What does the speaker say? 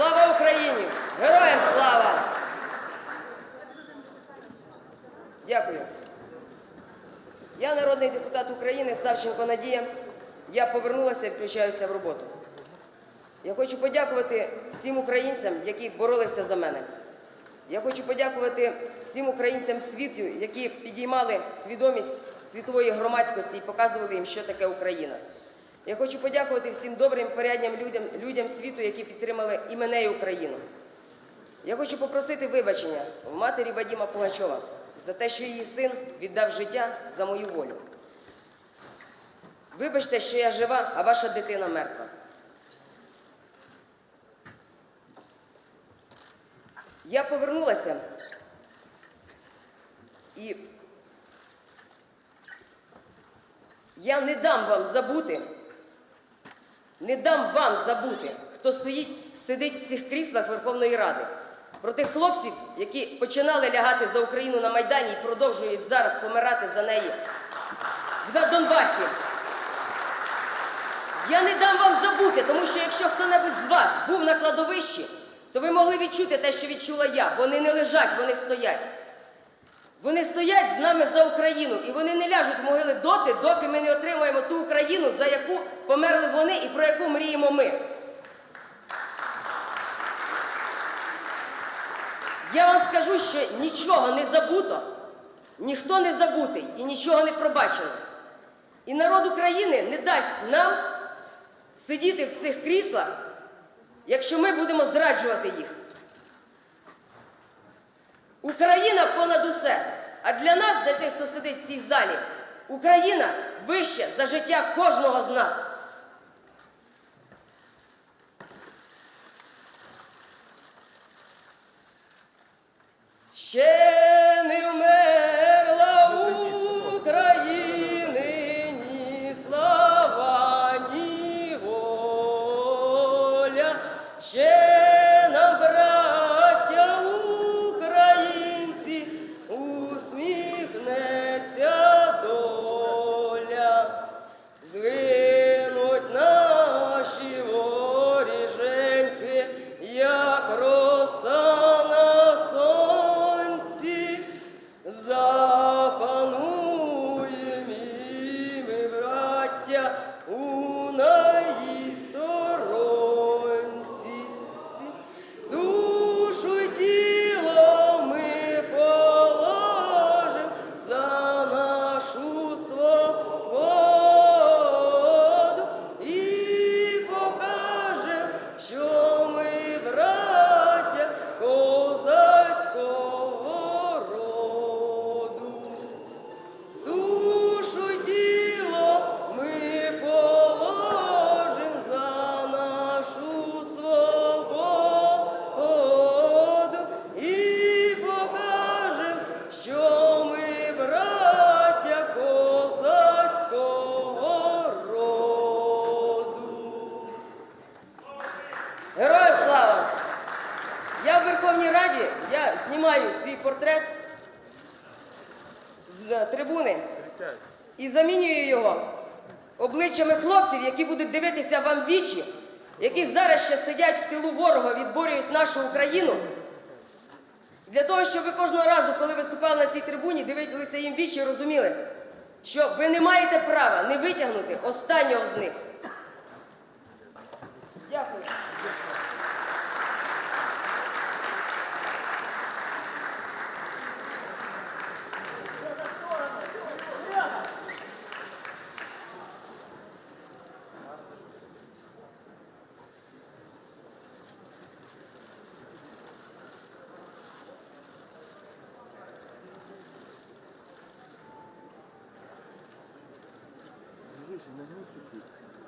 Слава Україні! Героям слава! Дякую. Я народний депутат України Савченко Надія. Я повернулася і включаюся в роботу. Я хочу подякувати всім українцям, які боролися за мене. Я хочу подякувати всім українцям світу, які підіймали свідомість світової громадськості і показували їм, що таке Україна. Я хочу подякувати всім добрим, порядним людям, людям світу, які підтримали і мене, і Україну. Я хочу попросити вибачення в матері Вадима Пугачова за те, що її син віддав життя за мою волю. Вибачте, що я жива, а ваша дитина мертва. Я повернулася і я не дам вам забути, не дам вам забути, хто стоїть, сидить в цих кріслах Верховної Ради. Про тих хлопців, які починали лягати за Україну на Майдані і продовжують зараз помирати за неї на Донбасі. Я не дам вам забути, тому що якщо хто-небудь з вас був на кладовищі, то ви могли відчути те, що відчула я. Вони не лежать, вони стоять. Вони стоять з нами за Україну, і вони не ляжуть в могили доти, доки ми не отримаємо ту Україну, за яку померли вони і про яку мріємо ми. Я вам скажу, що нічого не забуто, ніхто не забутий і нічого не пробачено. І народ України не дасть нам сидіти в цих кріслах, якщо ми будемо зраджувати їх. Україна понад усе. А для нас, для тих, хто сидить в цій залі, Україна вище за життя кожного з нас. Ще Ooh. Героям слава! Я в Верховній Раді, я знімаю свій портрет з трибуни і замінюю його обличчями хлопців, які будуть дивитися вам вічі, які зараз ще сидять в тилу ворога, відборюють нашу Україну. Для того, щоб ви кожного разу, коли виступали на цій трибуні, дивилися їм вічі і розуміли, що ви не маєте права не витягнути останнього з них. Дякую. Дружище, нагнись чуть-чуть.